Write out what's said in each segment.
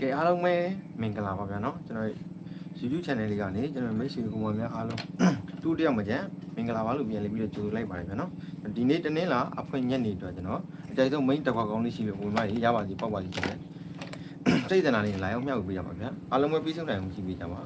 ကဲအားလုံးပဲမင်္ဂလာပါဗျာနော်ကျွန်တော် YouTube channel လေးကနေကျွန်တော်မိတ်ဆွေကူမများအားလုံးတူတယောက်မကြမ်းမင်္ဂလာပါလို့ပြန်လေးပြီးတော့ကြိုဆိုလိုက်ပါတယ်ဗျာနော်ဒီနေ့တနေ့လာအဖွင့်ညက်နေတော့ကျွန်တော်အကြိုက်ဆုံး main တစ်ခွက်ကောင်းလေးရှိလို့ဝင်မရပါစီပေါက်ပါစီချင်တယ်စိတ်တနာလေးလာရောက်မြောက်ပေးကြပါဗျာအားလုံးပဲပြီးဆုံးနိုင်အောင်ကြည့်ပေးကြပါ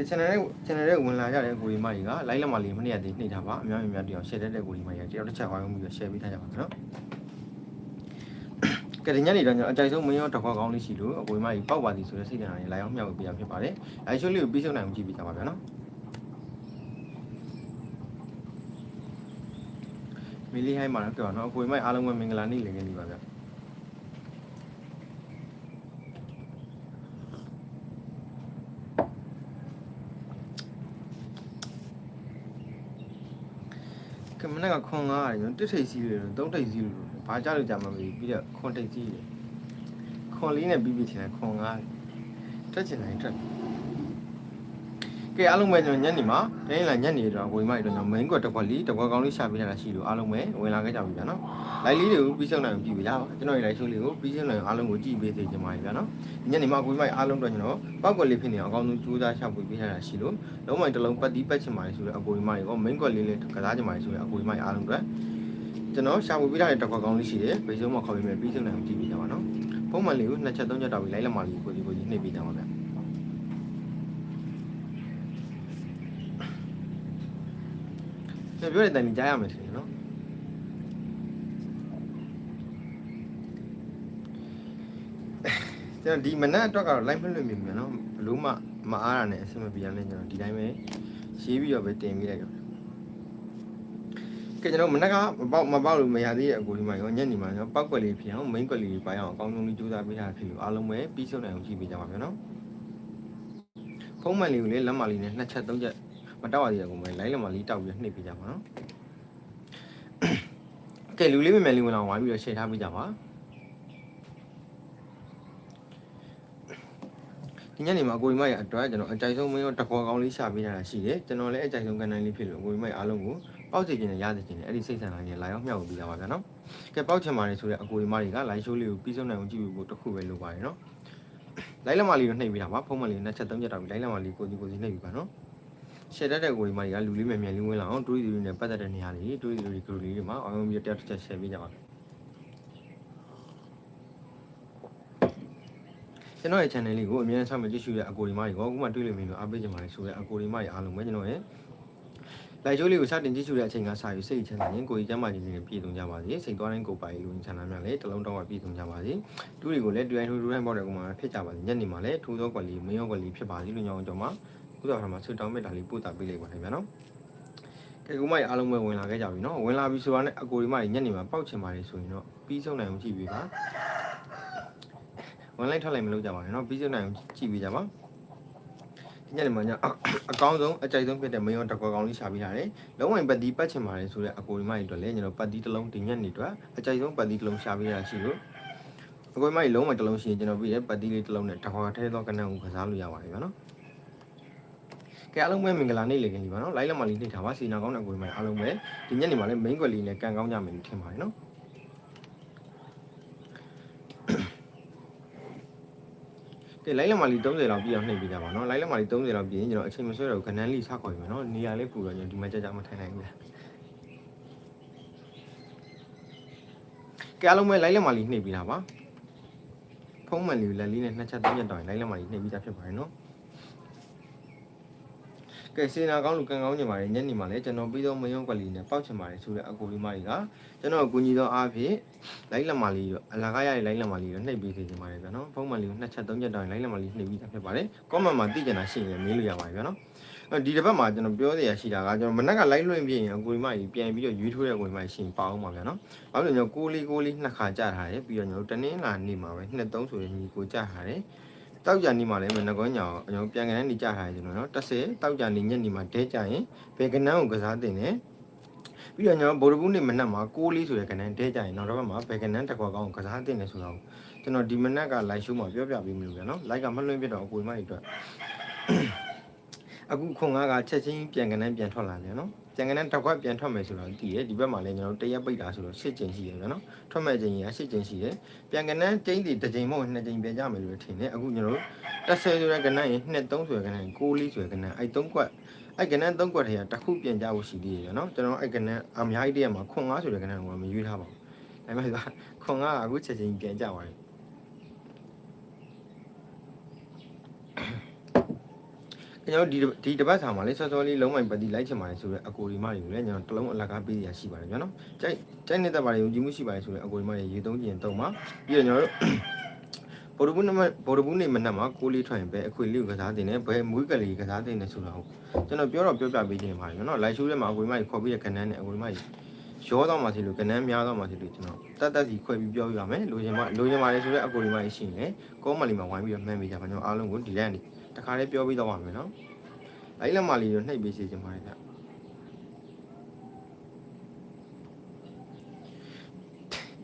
ကဲ channel လေး channel လေးဝင်လာကြတဲ့ကိုရီမကြီးက live လက်မလေးမနေ့ကတည်းနှိပ်ထားပါအများကြီးများတည်အောင် share တဲ့ကိုရီမကြီးကတယောက်တစ်ချက်ဝိုင်းပြီးတော့ share ပေးထားကြပါမယ်နော်ကဲဒီညနေတော့ကျွန်တော်အကြိုက်ဆုံးမင်းရောတစ်ခွက်ကောင်းလေးရှိလို့ကိုရီမကြီးပေါက်ပါစီဆိုတဲ့စိတ်ဓာတ်လေးလာရောက်မြောက်ပေးရဖြစ်ပါတယ်အဲရှိုးလေးကိုပြီးဆုံးနိုင်အောင်ကြည့်ပေးကြပါဗျာနော်မီလီဟိုင်းမှာတော့ပြောတော့ကိုရီမကြီးအားလုံးပဲမင်္ဂလာနေ့လည်နေပြီပါဗျာ ကမနက်က ခွန်ကားရတယ်ကျွန်တော်တစ်ထိပ်စီးလို့သုံးထိပ်စီးလို့ဘာကြလို့ကြာမှမသိပြီးတော့ခွန်ထိပ်စီးတယ်ခွန်လေးနဲ့ပြီးပြီးချင်တယ်ခွန်ကားတက်ချင်တယ်တက် ကဲအားလုံးပဲကျွန်တော်ညနေမှာတိုင်းလာညနေတော့ဝေမိုက်တော့ကျွန်တော် main ကွက်တစ်ခွက်လေးတစ်ခွက်ကောင်းလေးရှာပေးရတာရှိလို့အားလုံးပဲဝင်လာခဲ့ကြပြီဗျာနော် live လေးတွေကိုပြီးဆုံးနိုင်အောင်ကြည့်ပေးကြပါကျွန်တော်ရဲ့ live show လေးကိုပြီးဆုံးနိုင်အောင်အားလုံးကိုကြည့်ပေးစေချင်ပါတယ်ဗျာနော်ဒီညနေမှာဝေမိုက်အားလုံးတော့ကျွန်တော်ပောက်ကွက်လေးဖြစ်နေအောင်အကောင်းဆုံးကြိုးစားရှာဖွေပေးရတာရှိလို့လုံးဝတစ်လုံးပတ်တီးပတ်ချင်ပါတယ်ဆိုတော့အကိုဒီမိုက်ရော main ကွက်လေးလေးကစားချင်ပါတယ်ဆိုတော့အကိုဒီမိုက်အားလုံးအတွက်ကျွန်တော်ရှာဖွေပေးထားတဲ့တစ်ခွက်ကောင်းလေးရှိတယ်ဘေးဆုံးမှာခေါ်ပြီးမယ်ပြီးဆုံးနိုင်အောင်ကြည့်ပေးကြပါနော်ဖုန်းမှန်လေးကိုနှစ်ချက်သုံးချက်တောက်ပြီး live လက်မလေးကိုကိုကြီးကိုကြီးနှိပ်ပေးကြပါဗျာ ပြောပြောတဲ့တိုင်ကြီးကြားရမယ်ထင်တယ်နော်ကျွန်တော်ဒီမနက်အတွက်ကတော့ live မလွတ်မိဘူးနော်ဘလို့မှမအားရနဲ့အဆင်မပြေရနဲ့ကျွန်တော်ဒီတိုင်းပဲရေးပြီးတော့ပဲတင်ပြီးလိုက်တော့ကဲကျွန်တော်မနက်ကမပေါက်မပေါက်လို့မရသေးတဲ့အကူဒီမှာရောညနေမှာရောပောက်ကွက်လေးဖြစ်အောင် main ကွက်လေးပိုင်းအောင်အကောင်းဆုံးလေးကြိုးစားပေးထားဖြစ်လို့အားလုံးပဲပြီးဆုံးနိုင်အောင်ကြည့်ပေးကြပါမယ်နော်ဖုန်းမှန်လေးကိုလည်းလက်မလေးနဲ့နှစ်ချက်သုံးချက် မတောက်ရသေးဘူးမယ် line လက်မလေးတောက်ပြီးနှိပ်ပေးကြပါနော်ကဲလူလေးမြန်မြန်လေးဝင်အောင်ဝိုင်းပြီးတော့ share ထားပေးကြပါဒီညနေမှာကိုကြီးမရဲ့အတွက်ကျွန်တော်အကြိုက်ဆုံးမင်းတို့တခေါ်ကောင်းလေးရှာပေးထားတာရှိတယ်ကျွန်တော်လည်းအကြိုက်ဆုံးကန်တိုင်းလေးဖြစ်လို့ကိုကြီးမရဲ့အားလုံးကိုပေါက်စီခြင်းနဲ့ရစီခြင်းနဲ့အဲ့ဒီစိတ်ဆန္ဒလေးလာရောက်မြောက်ပြီးတာပါဗျာနော်ကဲပေါက်ချင်ပါတယ်ဆိုတဲ့အကိုကြီးမတွေက live show လေးကိုပြီးဆုံးနိုင်အောင်ကြည့်ဖို့တခုပဲလုပ်ပါတယ်နော်လိုင်းလက်မလေးကိုနှိပ်ပြီးတာပါဖုန်းမလေးနှစ်ချက်သုံးချက်တောက်ပြီးလိုင်းလက်မလေးကိုကြီးကိုကြီးနှိပ်ပြီးပါနော် ရှယ်တတ်တဲ့ကိုကြီးမတွေကလူလေးမြန်မြန်လေးဝင်လာအောင်တွေးသူတွေနဲ့ပတ်သက်တဲ့နေရာလေးတွေးသူတွေ group လေးတွေမှာအောင်ပြီးတက်တက်ရှယ်ပေးကြပါကျွန်တော်ရဲ့ channel လေးကိုအမြဲတမ်းဆောင်မကြည့်ရှုတဲ့အကိုဒီမကြီးကိုအခုမှတွေ့လို့မင်းတို့အားပေးကြပါလေဆိုတဲ့အကိုဒီမကြီးအားလုံးပဲကျွန်တော်ရဲ့လိုက်ချိုးလေးကိုစတင်ကြည့်ရှုတဲ့အချိန်ကစယူစိတ်ချမ်းသာရင်ကိုကြီးကျမ်းမာခြင်းတွေပြည့်စုံကြပါစေစိတ်သွားတိုင်းကိုယ်ပိုင်လူချမ်းသာများလည်းတလုံးတောင်းဝပြည့်စုံကြပါစေတူတွေကိုလည်းတွေ့ရင်ထူထူတိုင်းပေါ့တဲ့ကောင်မှဖြစ်ကြပါစေညနေမှာလည်းထူသောကွက်လေးမင်းရောကွက်လေးဖြစ်ပါစေလို့ညောင်းကြောမှာ ဥစ္စာမှာဆွတောင်းမဲ့တာလေးပို့တာပေးလိုက်ပါခင်ဗျာနော်ကဲကူမကြီးအားလုံးပဲဝင်လာခဲ့ကြပြီနော်ဝင်လာပြီဆိုတာနဲ့အကိုဒီမကြီးညနေမှာပောက်ချင်ပါတယ်ဆိုရင်တော့ပြီးဆုံးနိုင်အောင်ကြည့်ပေးပါဝင်လိုက်ထွက်လိုက်မလုပ်ကြပါနဲ့နော်ပြီးဆုံးနိုင်အောင်ကြည့်ပေးကြပါညနေမှာညအကောင်းဆုံးအကြိုက်ဆုံးဖြစ်တဲ့မယောတကွာကောင်လေးရှာပေးထားတယ်။လုံးဝပတ်တီးပတ်ချင်ပါတယ်ဆိုတဲ့အကိုဒီမကြီးအတွက်လည်းကျွန်တော်ပတ်တီးတစ်လုံးတင်ညက်နေအတွက်အကြိုက်ဆုံးပတ်တီးတစ်လုံးရှာပေးရရှိလို့အကိုဒီမကြီးလုံးဝတစ်လုံးရှိရင်ကျွန်တော်ပြီးတဲ့ပတ်တီးလေးတစ်လုံးနဲ့တကွာထဲသောကနန်းကိုကစားလို့ရပါတယ်ဗျာနော်။ ကဲအားလုံးပဲမင်္ဂလာနေ့လေခင်ဒီပါနော်။လိုက်လက်မလေးနှိပ်ထားပါစီနာကောင်းတဲ့အကိုဒီမကြီးအားလုံးပဲဒီညနေမှာလည်း main ကွက်လေးနဲ့ကန်ကောင်းကြမယ်လို့ထင်ပါတယ်နော်။ကဲလိုက်လက်မလေး30လောက်ပြည့်အောင်နှိပ်ပေးကြပါနော်။လိုက်လက်မလေး30လောက်ပြည့်ရင်ကျွန်တော်အချိန်မဆွဲတော့ကနန်းလေးစခေါ်ပြီမယ်နော်။နေရာလေးပူတော့ကျွန်တော်ဒီမှာကြာကြာမထိုင်နိုင်ဘူးလား။ကဲအားလုံးပဲလိုက်လက်မလေးနှိပ်ပေးတာပါ။ဖုံးမှန်လေးလက်လေးနဲ့နှစ်ချက်သုံးချက်တောင်းရင်လိုက်လက်မလေးနှိပ်ပေးတာဖြစ်ပါတယ်နော်။ ကဲစေနာကောင်းလူကန်ကောင်းညင်ပါတယ်ညနေမှာလည်းကျွန်တော်ပြီးတော့မယုံကွက်လေးနဲ့ပောက်ချင်ပါတယ်ဆိုတဲ့အကိုလေးမတွေကကျွန်တော်အကူညီသောအားဖြင့်လိုက်လက်မလေးရောအလာကားရရဲ့လိုက်လက်မလေးရောနှိပ်ပေးစေချင်ပါတယ်ဗျာနော်။ဖုံးမှန်လေးကိုနှစ်ချက်သုံးချက်တောင်းရင်လိုက်လက်မလေးနှိပ်ပေးတာဖြစ်ပါတယ်။ comment မှာသိကြတာရှိရင်လည်းမေးလို့ရပါတယ်ဗျာနော်။အဲဒီတစ်ပတ်မှာကျွန်တော်ပြောစရာရှိတာကကျွန်တော်မနက်က live လွှင့်ပြရင်အကိုဒီမကြီးပြန်ပြီးတော့ရွေးထိုးတဲ့ကိုဒီမကြီးရှင်ပါအောင်ပါဗျာနော်။ဘာလို့လဲကျွန်တော်ကိုလေးကိုလေးနှစ်ခါကြာထားတယ်ပြီးတော့ကျွန်တော်တနင်္လာနေ့မှာပဲနှစ်သုံးဆိုရင်ညီကိုကြာထားတယ်။ တောက်ကြနေ့မှာလည်းမနက်ကောညောင်ကျွန်တော်ပြန်ကန်နေကြာထားတယ်ကျွန်တော်နော်30တောက်ကြနေ့ညနေမှာဒဲကြရင်ဘယ်ကနန်းကိုကစားတင်တယ်ပြီးတော့ကျွန်တော်ဗိုလ်ဘူးနေ့မနက်မှာကိုလေးဆိုတဲ့ကနန်းဒဲကြရင်နောက်တော့မှာဘယ်ကနန်းတစ်ခွက်ကောင်းကိုကစားတင်တယ်ဆိုတော့ကျွန်တော်ဒီမနက်က live show မှာပြောပြပေးမလို့ဗျာနော် live ကမလွှင့်ပြတော့အကိုဒီမကြီးအတွက် အခုခွန်ငါကချက်ချင်းပြန်ကနန်းပြန်ထွက်လာပြန်နော်ပြန်ကနန်းတစ်ခွက်ပြန်ထွက်မယ်ဆိုတော့တည်ရဒီဘက်မှာလည်းကျွန်တော်တရက်ပိတ်တာဆိုတော့၈ကျင်းရှိတယ်ဗျာနော်ထွက်မဲ့ချိန်ကြီးက၈ကျင်းရှိတယ်ပြန်ကနန်းကျင်းတီတစ်ချိန်မဟုတ်နှစ်ချိန်ပြန်ကြမယ်လို့ထင်တယ်အခုကျွန်တော်တို့30ဆိုတဲ့ကနန်းရင်2 3ဆိုတဲ့ကနန်း6လေးဆိုတဲ့ကနန်းအဲ့3ခွက်အဲ့ကနန်း3ခွက်ထဲကတစ်ခုပြန်ကြဖို့ရှိသေးတယ်ဗျာနော်ကျွန်တော်အဲ့ကနန်းအများကြီးတည်းမှာခွန်ငါဆိုတဲ့ကနန်းကမရွေးထားပါဘူးဒါပေမဲ့ခွန်ငါကအခုချက်ချင်းပြန်ကြသွားတယ် ကျွန်တော်ဒီဒီတပတ်စာမှာလေစောစောလေးလုံးမိုင်ပတ်တီလိုက်ချင်ပါတယ်ဆိုတော့အကိုဒီမတွေကိုလည်းကျွန်တော်တလုံးအလကားပေးရရှိပါတယ်ဗျာနော်ကြိုက်ကြိုက်နေတဲ့ပါတယ်ယုံကြည်မှုရှိပါတယ်ဆိုတော့အကိုဒီမတွေရေသုံးကျင်သုံးပါပြီးတော့ကျွန်တော်တို့ဘော်ဒဘူးနမဘော်ဒဘူးနေမနက်မှာကိုလေးထွင်ပဲအခွေလေးကိုကစားတင်တယ်ဘယ်မွေးကလေးကစားတင်တယ်ဆိုတော့ကျွန်တော်ပြောတော့ပြောပြပေးခြင်းပါတယ်ဗျာနော်လိုက်ရှိုးထဲမှာအကိုဒီမတွေခေါ်ပြီးရခဏန်းနဲ့အကိုဒီမတွေရောတော့မှစီလို့ကနန်းများတော့မှစီလို့ကျွန်တော်တတ်တတ်စီခွဲပြီးပြောပြရမယ်လိုချင်မှလိုချင်ပါတယ်ဆိုတော့အကိုဒီမတွေရှိရင်လည်းကောမလီမှာဝိုင်းပြီးတော့မှန်းပေးကြပါကျွန်တော်အားလုံးကိုဒီလန်နေ တခါလေးပြောပြီးတော့ပါမယ်နော်လိုက်လက်မလေးကိုနှိပ်ပေးစီခြင်းပါတယ်ဗျ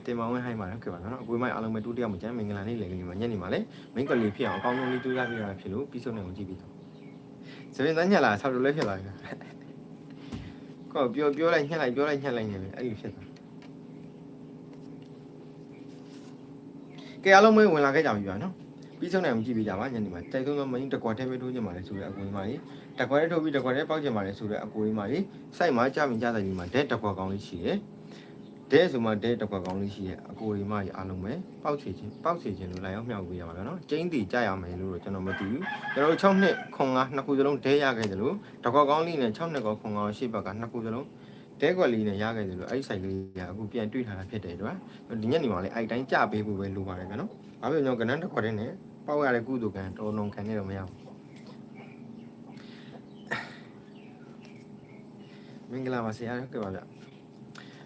တင်မောင်းဝင်ဟိုင်းပါတော့ကြပါနော်အကွေးမိုက်အားလုံးပဲတူတယောက်မကျန်မင်္ဂလာနေ့လေကလေးမှာညနေမှာလေမင်းကလေးဖြစ်အောင်အကောင်းဆုံးလေးကြိုးစားပြရတာဖြစ်လို့ပြီးဆုံးနေအောင်ကြည့်ပြီးတော့စပင်းသားညက်လာဆောက်လို့လည်းဖြစ်လာပြီကောပြောပြောလိုက်ညက်လိုက်ပြောလိုက်ညက်လိုက်နေပြီအဲ့လိုဖြစ်သွားကဲအားလုံးပဲဝင်လာခဲ့ကြပြီဗျာနော် ပြီးဆုံးနေအောင်ကြည့်ပြီးကြပါညနေမှာတိုက်သုံးသောမင်းတကွာထဲပဲထိုးကြမှာလေဆိုတဲ့အကွေးမိုက်တခွက်လေးထုတ်ပြီးတခွက်လေးပေါက်ကျင်ပါလေဆိုတော့အကိုကြီးမလေးစိုက်မှာကြမြင်ကြတဲ့ဒီမှာဒဲတခွက်ကောင်းလေးရှိတယ်ဒဲဆိုမှဒဲတခွက်ကောင်းလေးရှိတယ်အကိုကြီးမကြီးအားလုံးပဲပေါက်ချေခြင်းပေါက်ချေခြင်းလို့လိုက်အောင်မြောက်ပေးရပါမယ်နော်ကျင်းတီကြရမယ်လို့တော့ကျွန်တော်မသိဘူးကျွန်တော်6နှစ်ခွန်9နှစ်ခုစလုံးဒဲရခဲ့တယ်လို့တခွက်ကောင်းလေးနဲ့6နှစ်ကောခွန်9ရှေ့ဘက်ကနှစ်ခုစလုံး ဒဲကွက်လေးနဲ့ရခဲ့တယ်လို့အဲ့ဒီစိုက်ကလေးကအခုပြန်တွေ့ထားတာဖြစ်တယ်တော့ဒီညနေမှာလည်းအဲ့တိုင်းကြပေးဖို့ပဲလိုပါတယ်ဗျနော်ဘာဖြစ်လို့ကျွန်တော်ကနန်းတစ်ခွက်တည်းနဲ့ပေါက်ရတဲ့ကုသိုလ်ကံတော်လုံးခံနေတော့မရဘူးမင်္ဂလာပါဆရာဟုတ်ကဲ့ပါဗျ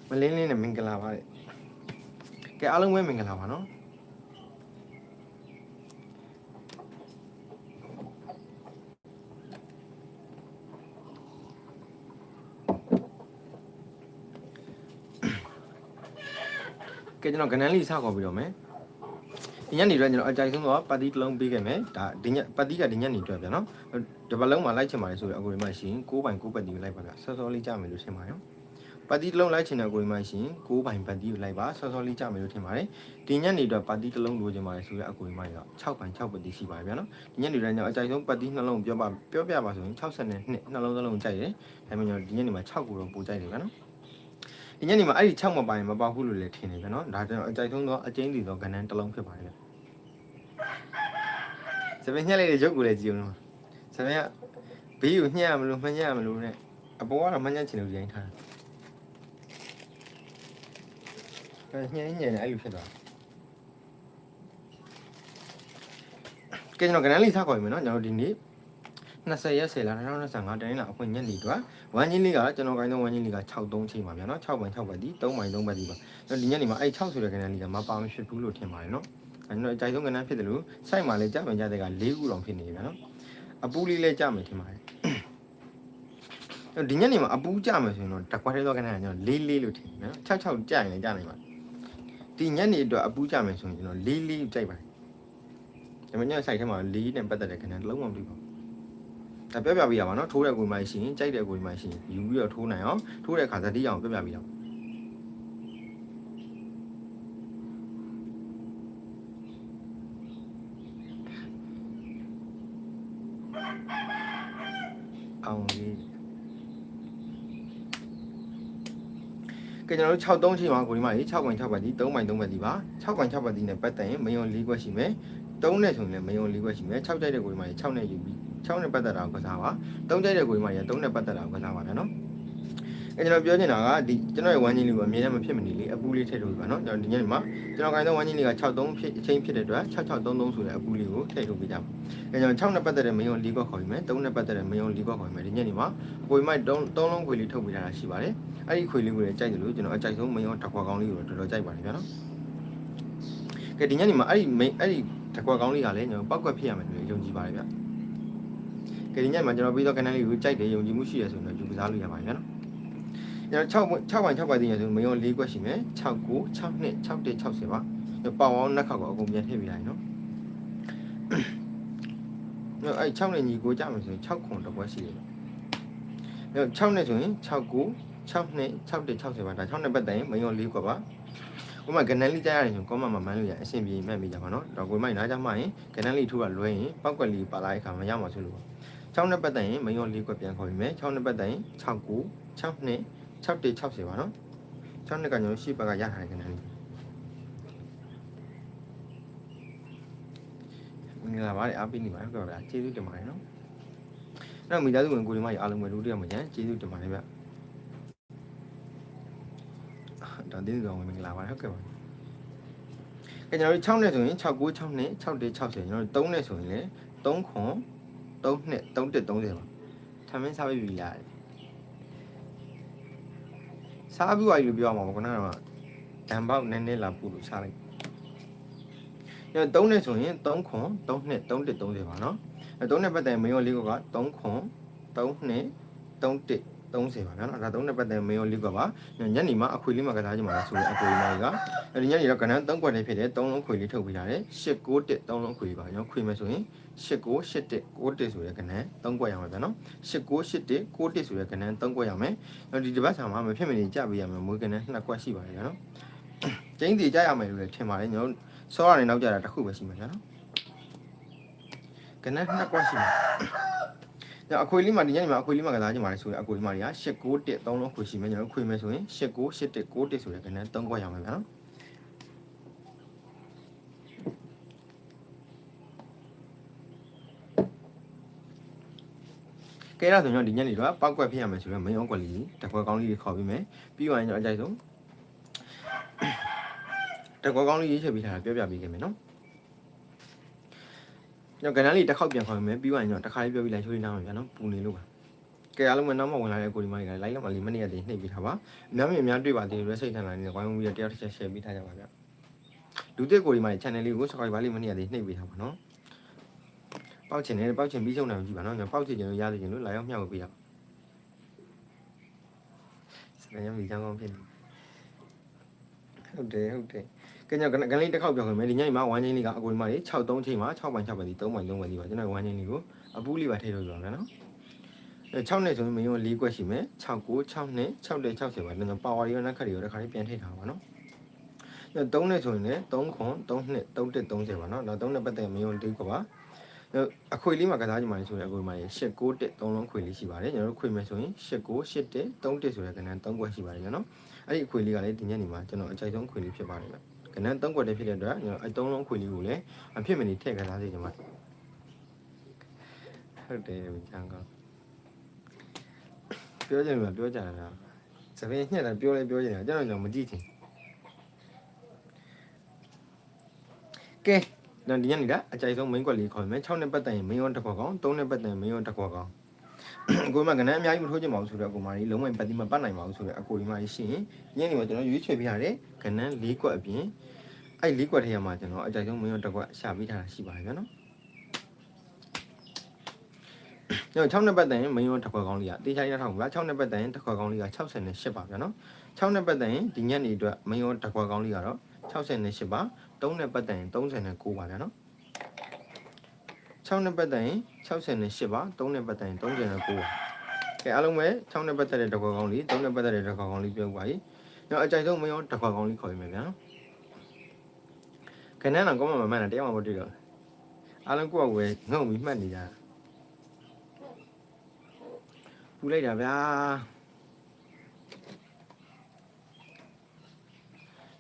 မလင်းလင်းနဲ့မင်္ဂလာပါတဲ့ကဲအားလုံးပဲမင်္ဂလာပါနော် ကဲကျွန်တော်ကနန်းလေးစခေါ်ပြီးတော့မယ်ဒီညနေတော့ကျွန်တော်အကြိုက်ဆုံးတော့ပတ်တီတစ်လုံးပေးခဲ့မယ်ဒါဒီညပတ်တီကဒီညနေအတွက်ဗျာနော်ဒီဘလုံးမှာလိုက်ချင်ပါတယ်ဆိုရင်အကိုဒီမှရှိရင်6ပိုင်6ပတ်တီကိုလိုက်ပါဗျဆော့ဆော့လေးကြမယ်လို့ထင်ပါတယ်ပတ်တီတစ်လုံးလိုက်ချင်တဲ့ကိုဒီမှရှိရင်6ပိုင်ပတ်တီကိုလိုက်ပါဆော့ဆော့လေးကြမယ်လို့ထင်ပါတယ်ဒီညနေအတွက်ပတ်တီတစ်လုံးလိုချင်ပါတယ်ဆိုရင်အကိုဒီမှရော6ပိုင်6ပတ်တီရှိပါတယ်ဗျာနော်ဒီညနေတော့ကျွန်တော်အကြိုက်ဆုံးပတ်တီနှလုံးပြောပါပြောပြပါဆိုရင်62နှလုံးသလုံးကြိုက်တယ်ဒါပေမဲ့ကျွန်တော်ဒီညနေမှာ6ကိုတော့ပိုကြိုက်တယ်ဗျာနော် ဒီညနေမှာအဲ့ဒီ6မပိုင်မပေါဘူးလို့လည်းထင်နေဗျာနော်ဒါကျွန်တော်အကြိုက်ဆုံးတော့အကျဉ်းတည်သောကဏ္ဍတစ်လုံးဖြစ်ပါတယ်ဗျာစပင်းညက်လိုက်တဲ့ရုပ်ကိုလည်းကြည့်အောင်နော်စပင်းကဘေးကိုညှက်ရမလို့မညှက်ရမလို့နဲ့အပေါ်ကတော့မညှက်ချင်လို့ဒီတိုင်းထားတာအဲညှက်ညှက်နေအဲ့လိုဖြစ်သွားကဲကျွန်တော်ကဏ္ဍလေးစခေါ်ရမယ်နော်ကျွန်တော်ဒီနေ့20ရက်10လ2025တနင်္လာအဖွင့်ညနေတွက် ဝမ်းချင်းလေးကကျွန်တော်ကိုင်းတော့ဝမ်းချင်းလေးက63ချိန်ပါဗျာနော်6ပိုင်း6ပတ်ဒီ3ပိုင်း3ပတ်ဒီပါကျွန်တော်ဒီညနေမှာအဲ့6ဆိုတဲ့ကဏ္ဍလေးကမပါမဖြစ်ဘူးလို့ထင်ပါတယ်နော်ကျွန်တော်အကြိုက်ဆုံးကဏ္ဍဖြစ်တယ်လို့စိုက်မှာလည်းကြာမှကြာတဲ့က၄ခုတောင်ဖြစ်နေပြီဗျာနော်အပူလေးလည်းကြာမယ်ထင်ပါတယ်ဒီညနေမှာအပူကြာမယ်ဆိုရင်တော့တကွာထဲတော့ကဏ္ဍကကျွန်တော်လေးလေးလို့ထင်တယ်နော်6 6ကြာရင်လည်းကြာနိုင်ပါဒီညနေအတွက်အပူကြာမယ်ဆိုရင်ကျွန်တော်လေးလေးကြိုက်ပါတယ်ဒါမှညစိုက်ထဲမှာလေးနဲ့ပတ်သက်တဲ့ကဏ္ဍတစ်လုံးမှမပြီးပါဘူး ဒါပြောပြပေးရပါတော့ထိုးတဲ့ကိုယ်မှရှိရင်ကြိုက်တဲ့ကိုယ်မှရှိရင်ယူပြီးတော့ထိုးနိုင်အောင်ထိုးတဲ့အခါသတိအောင်ပြောပြပေးရအောင်အောင်လေးကဲကျွန်တော်တို့63ချိန်မှာကိုဒီမှာကြီး6.6ပတ်ဒီ3.3ပတ်ဒီပါ6.6ပတ်ဒီနဲ့ပတ်သက်ရင်မယုံ၄ခွက်ရှိမယ်3နဲ့ဆိုရင်လည်းမယုံ၄ခွက်ရှိမယ်6ကြိုက်တဲ့ကိုဒီမှာကြီး6နဲ့ယူပြီး 6နဲ့ပတ်သက်တာကိုကစားပါ3ကြိုက်တဲ့ကိုဒီမှာကြီး3နဲ့ပတ်သက်တာကိုကစားပါဗျာနော်အဲကျွန်တော်ပြောချင်တာကဒီကျွန်တော်ရဲ့ဝမ်းကြီးလေးကိုအမြဲတမ်းမဖြစ်မနေလေအပူလေးထည့်လို့ပါနော်ကျွန်တော်ဒီညနေမှာကျွန်တော်ခိုင်းတဲ့ဝမ်းကြီးလေးက63ဖြစ်အချင်းဖြစ်တဲ့အတွက်6633ဆိုတဲ့အပူလေးကိုထည့်ထုတ်ပေးကြပါအဲကျွန်တော်6နဲ့ပတ်သက်တဲ့မယုံ၄ခွက်ခေါ်ပြီးမယ်3နဲ့ပတ်သက်တဲ့မယုံ၄ခွက်ခေါ်ပြီးမယ်ဒီညနေမှာကိုယ်မိုက်3 3လုံးခွေလေးထုတ်ပေးထားတာရှိပါတယ်အဲ့ဒီခွေလေးကိုလည်းကြိုက်တယ်လို့ကျွန်တော်အကြိုက်ဆုံးမယုံတစ်ခွက်ကောင်းလေးကိုတော်တော်ကြိုက်ပါတယ်ဗျာနော်ကဲဒီညနေမှာအဲ့ဒီအဲ့ဒီတစ်ခွက်ကောင်းလေးကလည်းကျွန်တော်ပောက်ကွက်ဖြစ်ရမယ်လို့ယုံကြည်ပါတယ်ဗျ ကဲဒီညမှာကျွန်တော်ပြီးတော့ channel လေးကိုကြိုက်တယ်ယုံကြည်မှုရှိရဆိုတော့ယူကစားလို့ရပါတယ်ဗျာနော်ကျွန်တော်6 6ပိုင်း6ပိုင်းတင်ရဆိုမယုံ၄ကွက်ရှိမယ်6 9 6 2 6 1 60ပါပေါအောင်နှစ်ခေါက်ကိုအကုန်ပြန်ထည့်ပေးလိုက်နော်အဲ့အဲ့6နဲ့ညီကိုကြမယ်ဆိုရင်6ခွန်တစ်ပွဲရှိတယ်အဲ့6နဲ့ဆိုရင်6ကို6နဲ့6တက်60ပါဒါ6နဲ့ပတ်တိုင်မယုံ၄ခွက်ပါကိုမကနန်လေးကြားရတယ်ဆိုကောမမှာမန်းလို့ရအဆင်ပြေမှတ်မိကြပါနော်တော့ကိုမိုက်နားကြမှာရင်ကနန်လေးထူကလွဲရင်ပောက်ကက်လေးပါလာတဲ့အခါမရမှာဆိုလို့ 6နဲ့ပတ်တိုင်မယုံ၄ခွက်ပြန်ခေါ်ပြီးမယ်6နဲ့ပတ်တိုင်6ကို6နဲ့6တက်60ပါနော်6နဲ့ကကျွန်တော်ရှေ့ဘက်ကရထားတဲ့ကနန်လေးမင်္ဂလာပါအားပေးနေပါဟုတ်ကဲ့ဗျာကျေးဇူးတင်ပါတယ်နော်အဲ့မိသားစုဝင်ကိုဒီမကြီးအားလုံးပဲလူတယောက်မှရန်ကျေးဇူးတင်ပါတယ်ဗျဒါတင်းနေတော့မင်္ဂလာပါဟုတ်ကဲ့ပါအဲကျွန်တော်တို့6နဲ့ဆိုရင်6 9 6နဲ့6တက်60ကျွန်တော်တို့3နဲ့ဆိုရင်လေ3ခွန် 3နဲ့3တက်30ပါထမင်းစားပြီးပြီလားစားပြီးွားကြီးလို့ပြောအောင်ပါခုနကဒံပေါက်နည်းနည်းလာပို့လို့စားလိုက်ည3နဲ့ဆိုရင်3ခွန်3နှစ်3တက်30ပါနော်အဲ3နဲ့ပတ်တိုင်မင်းရောလေးက3ခွန်3နှစ်3တက် 30ပါဗျာနော်ဒါ3နဲ့ပတ်တိုင်မင်းရောလေးကပါညနေမှာအခွေလေးမှာကစားကြမှာလားဆိုရင်အခွေလေးကအဲဒီညနေတော့ကဏ္ဍ3ကွက်လေးဖြစ်တယ်3လုံးခွေလေးထုတ်ပေးထားတယ်8 9တက်3လုံးခွေပါညခွေမယ်ဆိုရင်8 9 8တက်9တက်ဆိုတဲ့ကဏ္ဍ3ကွက်ရမှာဗျာနော်8 9 8တက်9တက်ဆိုတဲ့ကဏ္ဍ3ကွက်ရမယ်ဒီဒီဘက်ဆာမှာမဖြစ်မနေကြပေးရမယ်မွေးကဏ္ဍ2ကွက်ရှိပါတယ်ဗျာနော်ကျင်းစီကြရမယ်လို့လည်းထင်ပါတယ်ညောစောရနေနောက်ကြတာတစ်ခုပဲရှိမှာဗျာနော်ကနက်နှစ်ကွက်ရှိမှာ ညအခွေလေးမှာဒီညနေမှာအခွေလေးမှာကစားကြမှာလေဆိုရင်အခွေလေးမှာတွေက8 9တက်3လုံးခွေရှိမယ်ညတို့ခွေမယ်ဆိုရင်8 9 8တက်9တက်ဆိုတဲ့ကနက်3ကွက်ရမှာဗျာနော်ကဲအဲ့ဒါဆိုရင်ဒီညနေတော့ပောက်ကွက်ဖြစ်ရမယ်ဆိုတော့မင်းအောင်ကွက်လေးတစ်ခွက်ကောင်းလေးတွေခေါ်ပြီးမယ်ပြီးသွားရင်ကျွန်တော်အကြိုက်ဆုံးတစ်ခွက်ကောင်းလေးရေးချက်ပြီးထားတာပြောပြပေးခဲ့မယ်နော် ညကဏ္ဍလေးတစ်ခေါက်ပြန်ခေါ်မယ်ပြီးသွားရင်ကျွန်တော်တစ်ခါလေးပြောပြီးလိုက်ချိုးလေးနားမှာဗျာနော်ပူနေလို့ပါကဲအားလုံးမနောက်မှဝင်လာတဲ့ကိုဒီမကြီးကလိုက်လောက်မှလေးမနေ့ကတည်းနှိပ်ပြီးထားပါအများကြီးအများတွေ့ပါသေးတယ်စိတ်ထန်လာနေတဲ့ဝိုင်းဝန်းပြီးတော့တယောက်တစ်ချက် share ပေးထားကြပါဗျာလူတစ်ကိုဒီမကြီး channel လေးကို subscribe လေးမနေ့ကတည်းနှိပ်ပေးထားပါနော်ပေါက်ချင်တယ်ပေါက်ချင်ပြီးဆုံးတယ်ကြည့်ပါနော်ကျွန်တော်ပေါက်ချင်ကျွန်တော်ရသေးချင်လို့လာရောက်မျှဝေပေးရစနေညမိချောင်းကောင်းဖြစ်နေဟုတ်တယ်ဟုတ်တယ် ကညကကလေးတစ်ခေါက်ပြောခင်မယ်ဒီညမှာဝမ်းချင်းလေးကအကိုဒီမလေး6 3ချိန်မှာ6ပိုင်း6ပိုင်းဒီ3ပိုင်း3ပိုင်းဒီပါကျွန်တော်ဝမ်းချင်းလေးကိုအပူးလေးပါထည့်လို့ပြောမယ်နော်အဲ6နဲ့ဆိုရင်မင်းတို့၄ကွက်ရှိမယ်6 9 6နဲ့6နဲ့60ပါကျွန်တော်ပါဝါရီရောနက်ခက်တွေရောတစ်ခါလေးပြန်ထည့်ထားပါနော်အဲ3နဲ့ဆိုရင်လည်း3ခွန်3နှစ်3တက်30ပါနော်တော့3နဲ့ပတ်သက်မင်းတို့၄ကွက်ပါအခွေလေးမှာကစားကြမှာလေဆိုရင်အခွေမှာရေ8 9တက်3လုံးခွေလေးရှိပါတယ်ကျွန်တော်တို့ခွေမယ်ဆိုရင်8 9 8တက်3တက်ဆိုတဲ့ကဏ္ဍ3ခွက်ရှိပါတယ်နော်အဲ့ဒီအခွေလေးကလည်းဒီညနေမှာကျွန်တော်အကြိုက်ဆုံးခွေလေးဖြစ်ပါတယ်ဗျ ကဏ္ဍ3ခွက်တည်းဖြစ်တဲ့အတွက်ကျွန်တော်အဲ3လုံးခွေလေးကိုလည်းအဖြစ်မနေထည့်ကစားစေချင်ပါတယ်ဟုတ်တယ်ချမ်းကောင်းပြောချင်မှာပြောကြတာစပင်းညှက်တာပြောလဲပြောချင်တာကျွန်တော်ကျွန်တော်မကြည့်ချင်ကဲတော့ဒီညနေကအကြိုက်ဆုံး main ကွက်လေးခေါ်မယ်6နဲ့ပတ်သက်ရင် main ရောတစ်ခွက်ကောင်း3နဲ့ပတ်သက်ရင် main ရောတစ်ခွက်ကောင်း အကိုမကနန်းအများကြီးမထိုးချင်ပါဘူးဆိုတော့အကိုမကြီးလုံးဝပတ်တိမပတ်နိုင်ပါဘူးဆိုတော့အကိုဒီမကြီးရှိရင်ညနေမှာကျွန်တော်ရွေးချယ်ပြရတယ်ကနန်း၄ကွက်အပြင်အဲ့၄ကွက်ထဲမှာကျွန်တော်အကြိုက်ဆုံး main ရောတစ်ခွက်ရှာပေးထားတာရှိပါတယ်ဗျာနော်ကျွန်တော်6နှစ်ပတ်တန်ရင်မင်းရောတစ်ခွက်ကောင်းလေးကတေးချာရထောင်ဗျာ6နှစ်ပတ်တန်ရင်တစ်ခွက်ကောင်းလေးက68ပါဗျာနော်6နှစ်ပတ်တန်ရင်ဒီညနေအတွက်မင်းရောတစ်ခွက်ကောင်းလေးကတော့68ပါ3နှစ်ပတ်တန်ရင်39ပါဗျာနော် 6နှစ်ပတ်တန်ရင်68ပါ3နှစ်ပတ်တန်ရင်39ပါကဲအားလုံးပဲ6နှစ်ပတ်သက်တဲ့တစ်ခွက်ကောင်းလေး3နှစ်ပတ်သက်တဲ့တစ်ခွက်ကောင်းလေးပြုတ်ပါပြီညအကြိုက်ဆုံးမင်းရောတစ်ခွက်ကောင်းလေးခေါ်ရမယ်ဗျာနော်ခဏတော့ကောင်းမှမမှန်တာတရားမှမတွေ့တော့အားလုံးကိုယ့်အဝယ်ငုံပြီးမှတ်နေကြတာပူလိုက်တာဗျာ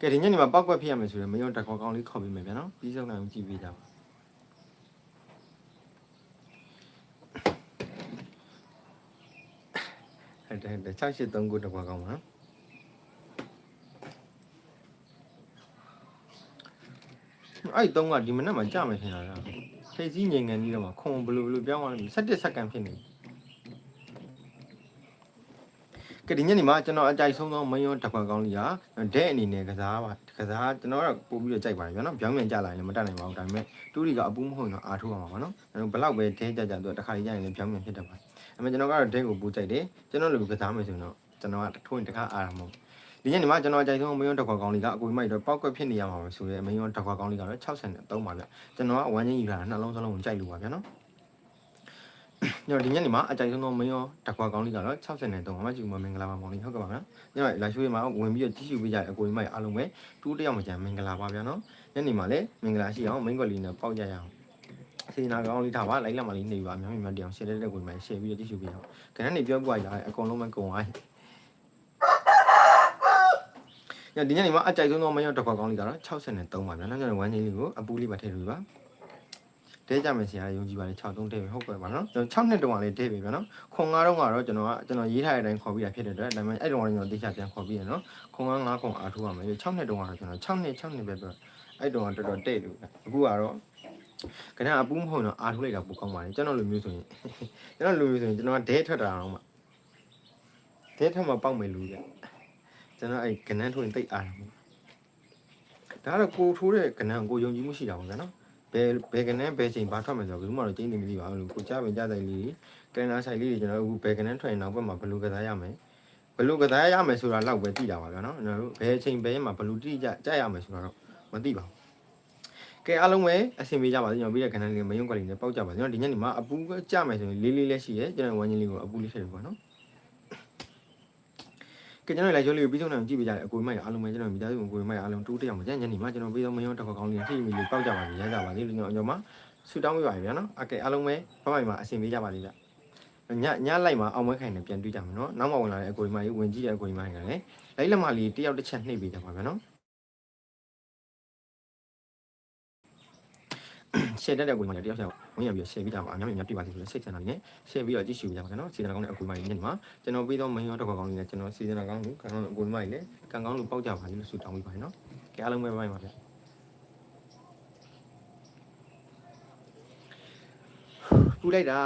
ကဲဒီညနေမှာပောက်ကွက်ဖြစ်ရမယ်ဆိုရင်မယုံတက်ခေါ်ကောင်းလေးခေါ်ပေးမယ်ဗျာနော်ပြီးဆုံးနိုင်အောင်ကြည့်ပေးကြပါ ဟဲ့တဲ့တဲ့683ကိုတက်ခေါ်ကောင်းပါနော်အဲ့တုံးကဒီမနက်မှာကြာမယ်ထင်တာလားထိတ်စည်းငြိမ်ငန်ကြီးတော့မှခုံဘလူဘလူပြောင်းသွားတယ်17စက္ကန့်ဖြစ်နေပြီ ကဲဒီညနေမှာကျွန်တော်အကြိုက်ဆုံးသောမယွန်းတစ်ခွက်ကောင်းလေးကဒဲအနေနဲ့ကစားပါကစားကျွန်တော်ကပို့ပြီးတော့ကြိုက်ပါတယ်ဗျာနော်ပြောင်းပြန်ကြလာရင်လည်းမတက်နိုင်ပါဘူးဒါပေမဲ့တူးရီကအပူးမဟုတ်ရင်တော့အာထိုးအောင်ပါနော်ဘလောက်ပဲဒဲကြကြသူတခါကြီးကြရင်လည်းပြောင်းပြန်ဖြစ်တတ်ပါတယ်အဲ့မဲ့ကျွန်တော်ကတော့ဒဲကိုပူးကြိုက်တယ်ကျွန်တော်လည်းကစားမယ်ဆိုရင်တော့ကျွန်တော်ကထိုးရင်တခါအာရမဟုတ်ဒီညနေမှာကျွန်တော်အကြိုက်ဆုံးမယွန်းတစ်ခွက်ကောင်းလေးကအကူမိုက်တော့ပောက်ကွက်ဖြစ်နေရမှာပဲဆိုရဲမယွန်းတစ်ခွက်ကောင်းလေးကတော့63ပါဗျကျွန်တော်ကဝမ်းချင်းယူလာတာနှလုံးစလုံးကိုကြိုက်လို့ပါဗျာနော် ညတော့ဒီညနေမှာအကြိုက်ဆုံးသောမင်းရောတကွာကောင်းလေးကတော့63ပါမှကြည့်မမင်္ဂလာပါမောင်လေးဟုတ်ကဲ့ပါဗျာညတော့လာရှိုးမှာဝင်ပြီးတော့ကြည့်ရှုပေးကြတဲ့အကိုကြီးမအားလုံးပဲတူးတယောက်မကြမ်းမင်္ဂလာပါဗျာနော်ညနေမှာလည်းမင်္ဂလာရှိအောင်မင်းကွက်လေးနဲ့ပေါက်ကြရအောင်စေနာကောင်းလေးထားပါလိုက်လက်မလေးနေပါများများတရားရှယ်တဲ့တဲ့ကိုမှရှယ်ပြီးတော့ကြည့်ရှုပေးအောင်ခဏနေပြောပြရအကုန်လုံးမကုန်သွားညဒီညနေမှာအကြိုက်ဆုံးသောမင်းရောတကွာကောင်းလေးကတော့63ပါဗျာနော်ညတော့ဝမ်းချင်းလေးကိုအပူလေးပါထည့်လို့ပါ တဲကြမယ်ဆရာယုံကြည်ပါတယ်6သုံးတဲပဲဟုတ်ကဲ့ပါနော်ကျွန်တော်6နှစ်တုန်းကလေးတဲပဲဗျာနော်ခွန်9တုန်းကတော့ကျွန်တော်ကကျွန်တော်ရေးထားတဲ့အတိုင်းခေါ်ပြီးတာဖြစ်တဲ့အတွက်ဒါပေမဲ့အဲ့တုန်းကလည်းကျွန်တော်တေချာပြန်ခေါ်ပြီးရနော်ခွန်9 9ခွန်အားထိုးရမယ်6နှစ်တုန်းကတော့ကျွန်တော်6နှစ်6နှစ်ပဲပြောအဲ့တုန်းကတော်တော်တဲ့လို့အခုကတော့ခဏအပူးမဟုတ်တော့အားထိုးလိုက်တာပိုကောင်းပါတယ်ကျွန်တော်လိုမျိုးဆိုရင်ကျွန်တော်လိုမျိုးဆိုရင်ကျွန်တော်ကဒဲထွက်တာတော့မှဒဲထွက်မှပေါက်မယ်လူကြကျွန်တော်အဲ့ကနန်းထိုးရင်တိတ်အားတယ်ဒါကတော့ကိုထိုးတဲ့ကနန်းကိုယုံကြည်မှုရှိတာပေါ့ဗျာနော် ဘယ်ဘယ်ကနေဘယ်ချိန်ဘာထွက်မယ်ဆိုတော့ဘယ်မှတော့ကျင်းနေမသိပါဘူးကိုကြားပင်ကြားဆိုင်လေးကန်နာဆိုင်လေးတွေကျွန်တော်အခုဘယ်ကနေထွက်ရင်နောက်ဘက်မှာဘယ်လိုကစားရမယ်ဘယ်လိုကစားရမယ်ဆိုတာတော့ပဲသိတာပါဗျာနော်ကျွန်တော်တို့ဘယ်ချိန်ဘယ်မှာဘယ်လိုတိကျကြားရမယ်ဆိုတာတော့မသိပါဘူးကဲအားလုံးပဲအဆင်ပြေကြပါစေကျွန်တော်ပြီးတဲ့ခဏလေးမယုံကွက်လေးနဲ့ပေါက်ကြပါစေကျွန်တော်ဒီညနေမှာအပူကကြမယ်ဆိုရင်လေးလေးလေးရှိရဲကျွန်တော်ဝမ်းချင်းလေးကိုအပူလေးထည့်လို့ပါနော် ကဲကျွန်တော်လိုက်ချိုးလေးကိုပြီးဆုံးအောင်ကြည့်ပေးကြတယ်အကိုမိုက်အားလုံးပဲကျွန်တော်မိသားစုကိုကိုမိုက်အားလုံးတူးတက်အောင်ကြညနေမှာကျွန်တော်ပြီးတော့မယုံတစ်ခေါက်ကောင်းလေးထိမိလေးပေါက်ကြပါစေရကြပါစေလို့ကျွန်တော်အကြောင်းမှာဆူတောင်းပေးပါဗျာနော်အကဲအားလုံးပဲဘမိုက်မှာအဆင်ပြေကြပါလိမ့်ဗျညညလိုက်မှာအောင်မွေးခိုင်နဲ့ပြန်တွေ့ကြမယ်နော်နောက်မှဝင်လာတဲ့အကိုမိုက်ဝင်ကြည့်တဲ့အကိုမိုက်ကလည်းလိုက်လက်မလေးတယောက်တစ်ချက်နှိပ်ပေးကြပါဗျာနော် ရှယ်တက်တဲ့ကိုမိုက်တယောက်ချက်ဝင်ရပြီးရှယ်ပြီးကြပါအများကြီးများတွေ့ပါသေးတယ်စိတ်ချမ်းသာနေရှယ်ပြီးတော့ကြည့်ရှုကြပါနော်စီဇန်ကောင်းတဲ့အကိုမိုက်ညနေမှာကျွန်တော်ပြီးတော့မင်းရောတစ်ခေါက်ကောင်းလေးနဲ့ကျွန်တော်စီဇန်ကောင်းကိုကန်ကောင်းအကိုမိုက်လည်းကန်ကောင်းလို့ပေါက်ကြပါလိမ့်လို့ဆူတောင်းပေးပါနော်ကဲအားလုံးပဲဘိုင်းပါဗျာပူလိုက်တာ